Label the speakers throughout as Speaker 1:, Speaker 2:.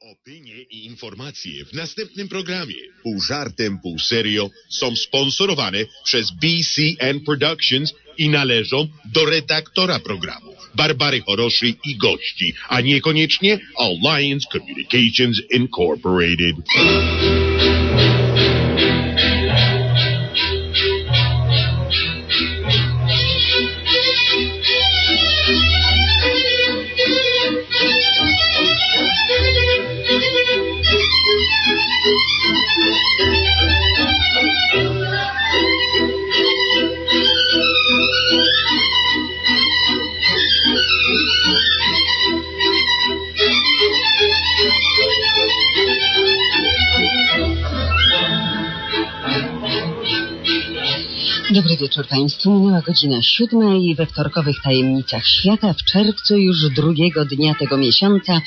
Speaker 1: Opinie i informacje w następnym programie pół żartem, pół serio są sponsorowane przez BCN Productions i należą do redaktora programu Barbary Horoszy i gości, a niekoniecznie Alliance Communications Incorporated.
Speaker 2: Wieczór Państwu. Minęła godzina siódma i we wtorkowych tajemnicach świata w czerwcu już drugiego dnia tego miesiąca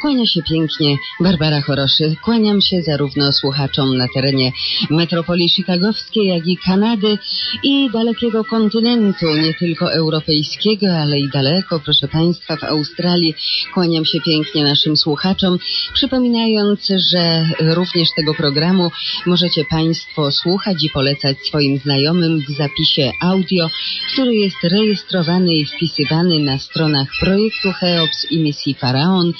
Speaker 2: kłania się pięknie Barbara Choroszy. Kłaniam się zarówno słuchaczom na terenie metropolii chicagowskiej, jak i Kanady i dalekiego kontynentu, nie tylko europejskiego, ale i daleko, proszę Państwa, w Australii. Kłaniam się pięknie naszym słuchaczom, przypominając, że również tego programu możecie Państwo słuchać i polecać swoim znajomym w zapisie audio, który jest rejestrowany i wpisywany na stronach projektu Cheops i misji Faraon.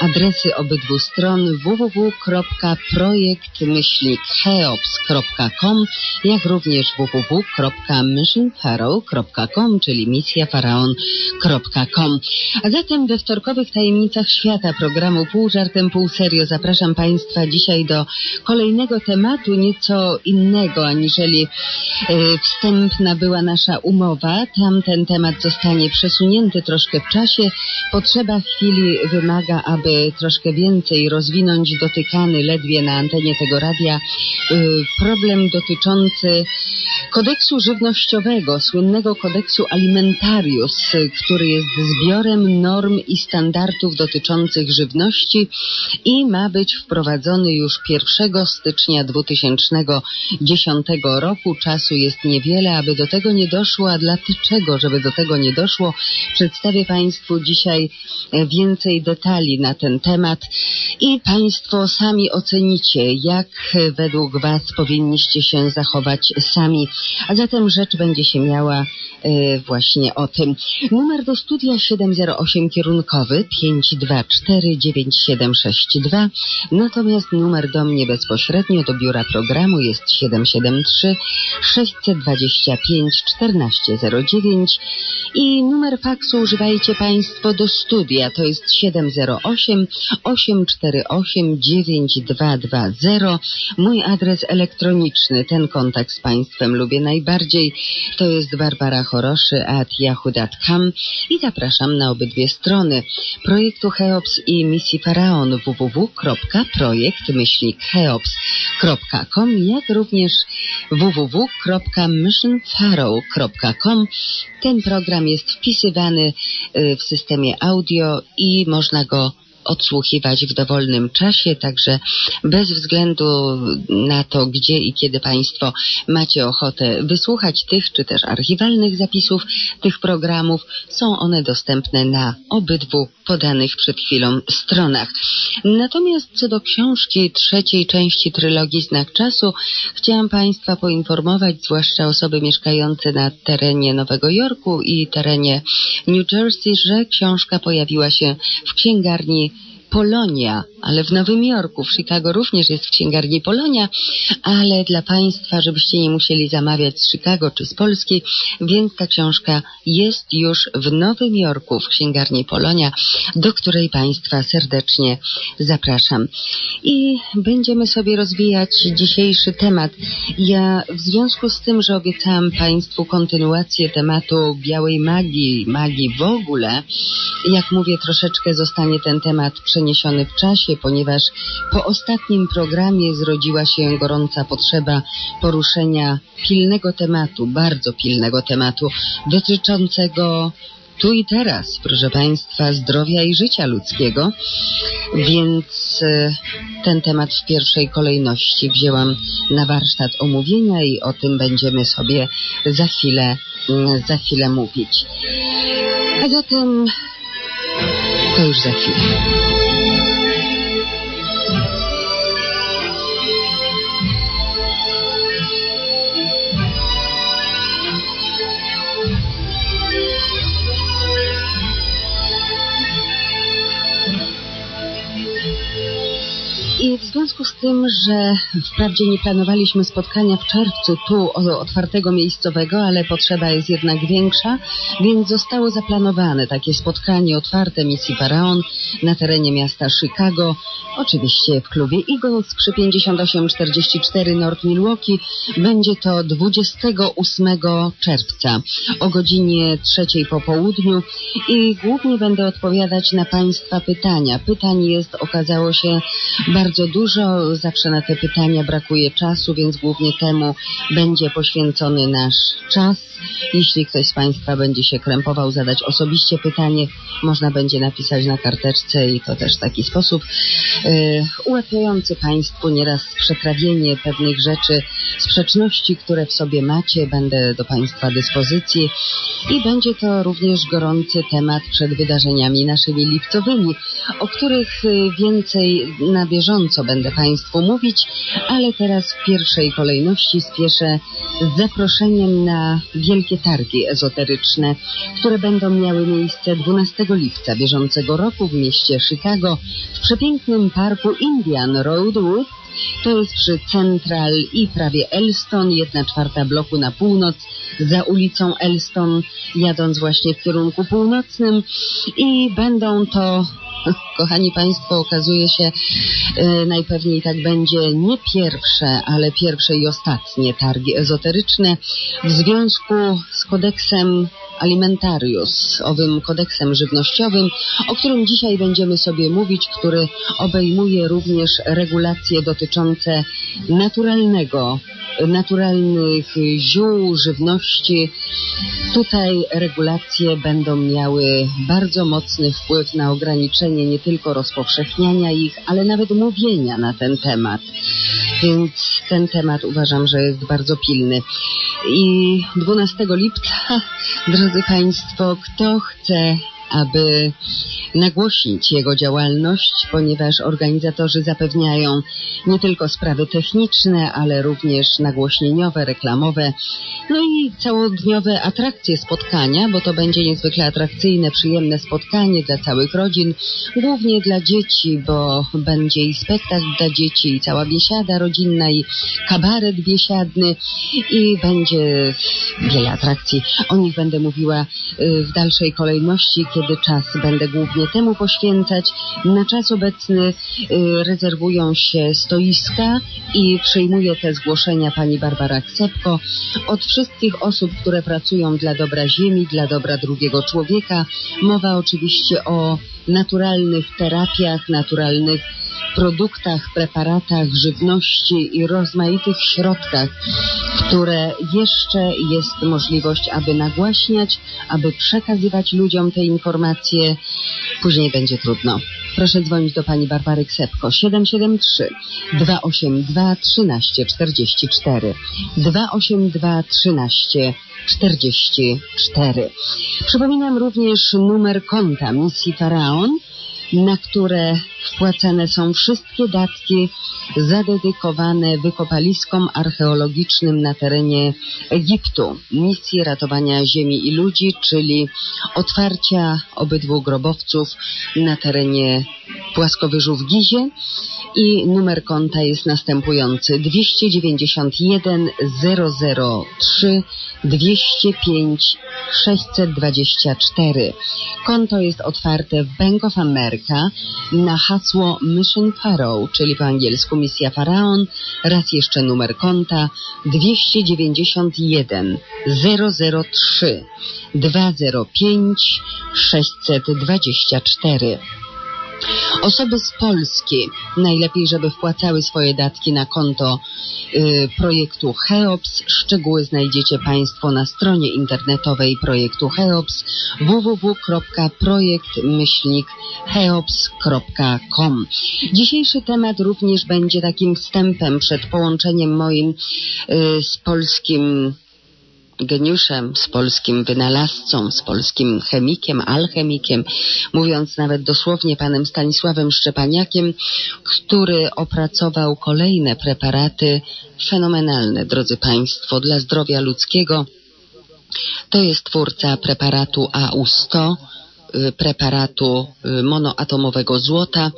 Speaker 2: Adresy obydwu stron www.projekt-cheops.com jak również www.missionpharaoh.com czyli misjafaraon.com. A zatem we wtorkowych tajemnicach świata programu Pół żartem, pół serio zapraszam Państwa dzisiaj do kolejnego tematu, nieco innego aniżeli e, wstępna była nasza umowa. Tam ten temat zostanie przesunięty troszkę w czasie. Potrzeba chwili wymaga, aby troszkę więcej rozwinąć dotykany ledwie na antenie tego radia y, problem dotyczący kodeksu żywnościowego, słynnego kodeksu alimentarius, który jest zbiorem norm i standardów dotyczących żywności i ma być wprowadzony już 1 stycznia 2010 roku. Czasu jest niewiele, aby do tego nie doszło, a dlaczego, żeby do tego nie doszło, przedstawię Państwu dzisiaj więcej detali na ten temat i Państwo sami ocenicie, jak według Was powinniście się zachować sami. A zatem rzecz będzie się miała e, właśnie o tym. Numer do studia 708 kierunkowy 5249762, natomiast numer do mnie bezpośrednio do biura programu jest 773 625 1409 i numer faksu używajcie Państwo do studia, to jest 708 848 9220. Mój adres elektroniczny, ten kontakt z Państwem lubię najbardziej, to jest Barbara Choroszy at yahoo.com i zapraszam na obydwie strony. Projektu Cheops i misji Faraon www.projekt-cheops.com jak również www.missionpharaoh.com Ten program jest wpisywany y, w systemie audio i można go odsłuchiwać w dowolnym czasie, także bez względu na to, gdzie i kiedy Państwo macie ochotę wysłuchać tych, czy też archiwalnych zapisów tych programów, są one dostępne na obydwu podanych przed chwilą stronach. Natomiast co do książki trzeciej części trylogii Znak Czasu, chciałam Państwa poinformować, zwłaszcza osoby mieszkające na terenie Nowego Jorku i terenie New Jersey, że książka pojawiła się w księgarni Polonia, ale w Nowym Jorku, w Chicago również jest w księgarni Polonia, ale dla Państwa, żebyście nie musieli zamawiać z Chicago czy z Polski, więc ta książka jest już w Nowym Jorku w księgarni Polonia, do której Państwa serdecznie zapraszam. I będziemy sobie rozwijać dzisiejszy temat. Ja w związku z tym, że obiecałam Państwu kontynuację tematu białej magii, magii w ogóle, jak mówię, troszeczkę zostanie ten temat przeniesiony w czasie, ponieważ po ostatnim programie zrodziła się gorąca potrzeba poruszenia pilnego tematu, bardzo pilnego tematu, dotyczącego tu i teraz, proszę Państwa, zdrowia i życia ludzkiego, więc e, ten temat w pierwszej kolejności wzięłam na warsztat omówienia i o tym będziemy sobie za chwilę, mm, za chwilę mówić. A zatem to już za chwilę. Tym, że wprawdzie nie planowaliśmy spotkania w czerwcu tu otwartego miejscowego, ale potrzeba jest jednak większa, więc zostało zaplanowane takie spotkanie otwarte misji Faraon na terenie miasta Chicago, oczywiście w klubie Eagles przy 5844 North Milwaukee. Będzie to 28 czerwca o godzinie trzeciej po południu i głównie będę odpowiadać na Państwa pytania. Pytań jest, okazało się, bardzo dużo. Zawsze na te pytania brakuje czasu, więc głównie temu będzie poświęcony nasz czas. Jeśli ktoś z Państwa będzie się krępował zadać osobiście pytanie, można będzie napisać na karteczce i to też taki sposób yy, ułatwiający Państwu nieraz przetrawienie pewnych rzeczy, sprzeczności, które w sobie macie. Będę do Państwa dyspozycji i będzie to również gorący temat przed wydarzeniami naszymi lipcowymi, o których y, więcej na bieżąco będę Państwu mówić, ale teraz w pierwszej kolejności spieszę z zaproszeniem na wielkie targi ezoteryczne, które będą miały miejsce 12 lipca bieżącego roku w mieście Chicago w przepięknym parku Indian Roadwood. To jest przy Central i prawie Elston, jedna czwarta bloku na północ, za ulicą Elston, jadąc właśnie w kierunku północnym. I będą to kochani Państwo, okazuje się, yy, najpewniej tak będzie nie pierwsze, ale pierwsze i ostatnie targi ezoteryczne w związku z kodeksem Alimentarius, owym kodeksem żywnościowym, o którym dzisiaj będziemy sobie mówić, który obejmuje również regulacje dotyczące naturalnego, naturalnych ziół, żywności. Tutaj regulacje będą miały bardzo mocny wpływ na ograniczenie nie tylko rozpowszechniania ich, ale nawet mówienia na ten temat. Więc ten temat uważam, że jest bardzo pilny. I 12 lipca, drodzy Państwo, kto chce aby nagłośnić jego działalność, ponieważ organizatorzy zapewniają nie tylko sprawy techniczne, ale również nagłośnieniowe, reklamowe, no i całodniowe atrakcje spotkania, bo to będzie niezwykle atrakcyjne, przyjemne spotkanie dla całych rodzin, głównie dla dzieci, bo będzie i spektakl dla dzieci, i cała biesiada rodzinna, i kabaret biesiadny, i będzie wiele atrakcji. O nich będę mówiła y, w dalszej kolejności, kiedy czas będę głównie temu poświęcać. Na czas obecny y, rezerwują się stoiska i przyjmuje te zgłoszenia pani Barbara Ksepko od wszystkich osób, które pracują dla dobra ziemi, dla dobra drugiego człowieka. Mowa oczywiście o naturalnych terapiach, naturalnych produktach, preparatach, żywności i rozmaitych środkach, które jeszcze jest możliwość, aby nagłaśniać, aby przekazywać ludziom te informacje. Później będzie trudno. Proszę dzwonić do pani Barbary Ksepko 773 282 1344 282 1344. Przypominam również numer konta misji Faraon na które wpłacane są wszystkie datki zadedykowane wykopaliskom archeologicznym na terenie Egiptu, misji ratowania ziemi i ludzi, czyli otwarcia obydwu grobowców na terenie płaskowyżu w Gizie. I numer konta jest następujący. 291 003 205 624. Konto jest otwarte w Bank of America na hasło Mission Pharaoh, czyli po angielsku misja Faraon, raz jeszcze numer konta 291 003 205 624. Osoby z Polski najlepiej, żeby wpłacały swoje datki na konto y, projektu Cheops. Szczegóły znajdziecie Państwo na stronie internetowej projektu Cheops www.projekt-cheops.com. Dzisiejszy temat również będzie takim wstępem przed połączeniem moim y, z polskim geniuszem, z polskim wynalazcą, z polskim chemikiem, alchemikiem, mówiąc nawet dosłownie panem Stanisławem Szczepaniakiem, który opracował kolejne preparaty fenomenalne, drodzy Państwo, dla zdrowia ludzkiego. To jest twórca preparatu AU100, preparatu monoatomowego złota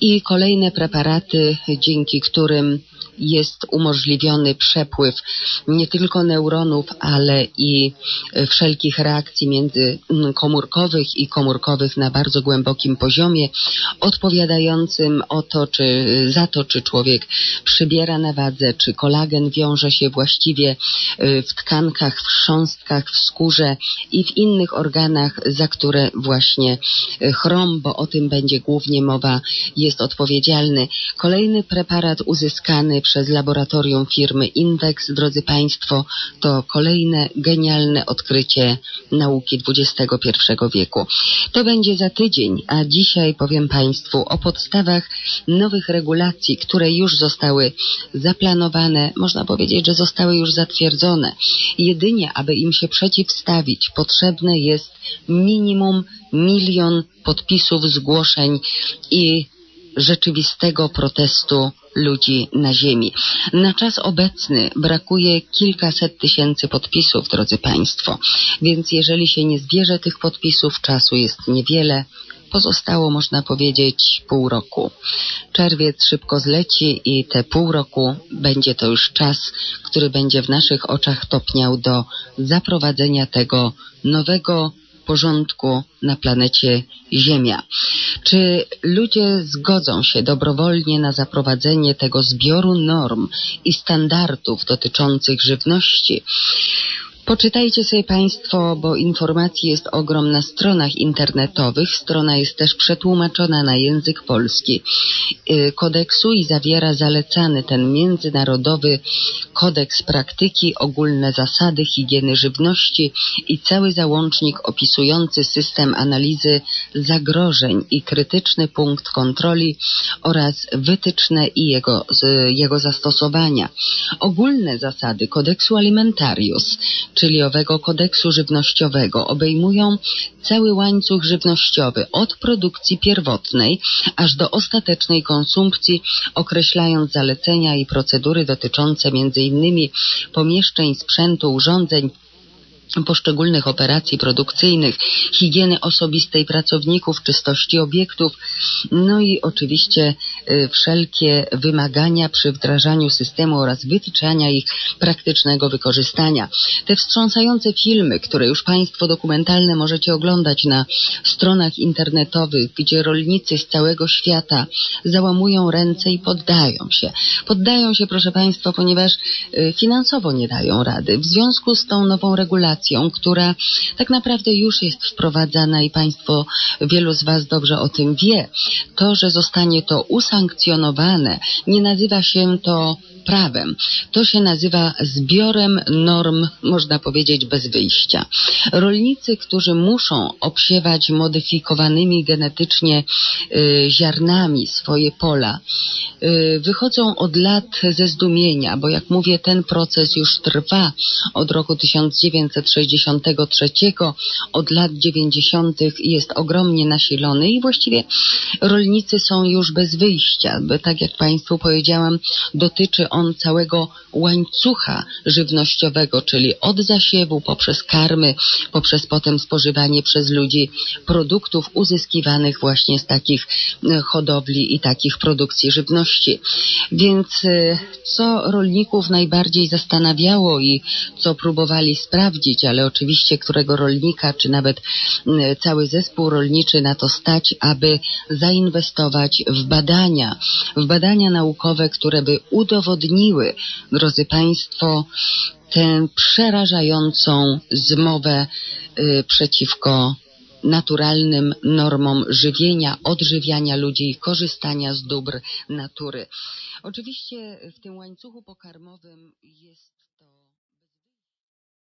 Speaker 2: i kolejne preparaty, dzięki którym jest umożliwiony przepływ nie tylko neuronów, ale i wszelkich reakcji międzykomórkowych i komórkowych na bardzo głębokim poziomie, odpowiadającym o to, czy, za to, czy człowiek przybiera na wadze, czy kolagen wiąże się właściwie y, w tkankach, w chrząstkach, w skórze i w innych organach, za które właśnie y, chrom, bo o tym będzie głównie mowa, jest odpowiedzialny. Kolejny preparat uzyskany przez laboratorium firmy Invex, drodzy Państwo, to kolejne genialne odkrycie nauki XXI wieku. To będzie za tydzień, a dzisiaj powiem Państwu o podstawach nowych regulacji, które już zostały zaplanowane, można powiedzieć, że zostały już zatwierdzone. Jedynie, aby im się przeciwstawić, potrzebne jest minimum milion podpisów, zgłoszeń i rzeczywistego protestu ludzi na ziemi. Na czas obecny brakuje kilkaset tysięcy podpisów, drodzy Państwo, więc jeżeli się nie zbierze tych podpisów, czasu jest niewiele. Pozostało, można powiedzieć, pół roku. Czerwiec szybko zleci i te pół roku będzie to już czas, który będzie w naszych oczach topniał do zaprowadzenia tego nowego porządku na planecie Ziemia. Czy ludzie zgodzą się dobrowolnie na zaprowadzenie tego zbioru norm i standardów dotyczących żywności? Poczytajcie sobie Państwo, bo informacji jest ogrom na stronach internetowych. Strona jest też przetłumaczona na język polski y, kodeksu i zawiera zalecany ten międzynarodowy kodeks praktyki, ogólne zasady higieny żywności i cały załącznik opisujący system analizy zagrożeń i krytyczny punkt kontroli oraz wytyczne i jego, jego zastosowania. Ogólne zasady kodeksu alimentarius czyli owego kodeksu żywnościowego obejmują cały łańcuch żywnościowy od produkcji pierwotnej aż do ostatecznej konsumpcji, określając zalecenia i procedury dotyczące m.in. pomieszczeń, sprzętu, urządzeń, poszczególnych operacji produkcyjnych, higieny osobistej pracowników, czystości obiektów, no i oczywiście wszelkie wymagania przy wdrażaniu systemu oraz wytyczania ich praktycznego wykorzystania. Te wstrząsające filmy, które już Państwo dokumentalne możecie oglądać na stronach internetowych, gdzie rolnicy z całego świata załamują ręce i poddają się. Poddają się, proszę Państwa, ponieważ y, finansowo nie dają rady. W związku z tą nową regulacją która tak naprawdę już jest wprowadzana i Państwo, wielu z Was dobrze o tym wie. To, że zostanie to usankcjonowane, nie nazywa się to prawem. To się nazywa zbiorem norm, można powiedzieć, bez wyjścia. Rolnicy, którzy muszą obsiewać modyfikowanymi genetycznie y, ziarnami swoje pola, y, wychodzą od lat ze zdumienia, bo jak mówię, ten proces już trwa od roku 1963, od lat 90. jest ogromnie nasilony i właściwie rolnicy są już bez wyjścia, bo tak jak Państwu powiedziałam, dotyczy on całego łańcucha żywnościowego, czyli od zasiewu poprzez karmy, poprzez potem spożywanie przez ludzi produktów uzyskiwanych właśnie z takich e, hodowli i takich produkcji żywności. Więc e, co rolników najbardziej zastanawiało i co próbowali sprawdzić, ale oczywiście którego rolnika, czy nawet cały zespół rolniczy na to stać, aby zainwestować w badania, w badania naukowe, które by udowodniły, drodzy Państwo, tę przerażającą zmowę y, przeciwko naturalnym normom żywienia, odżywiania ludzi i korzystania z dóbr natury. Oczywiście w tym łańcuchu pokarmowym jest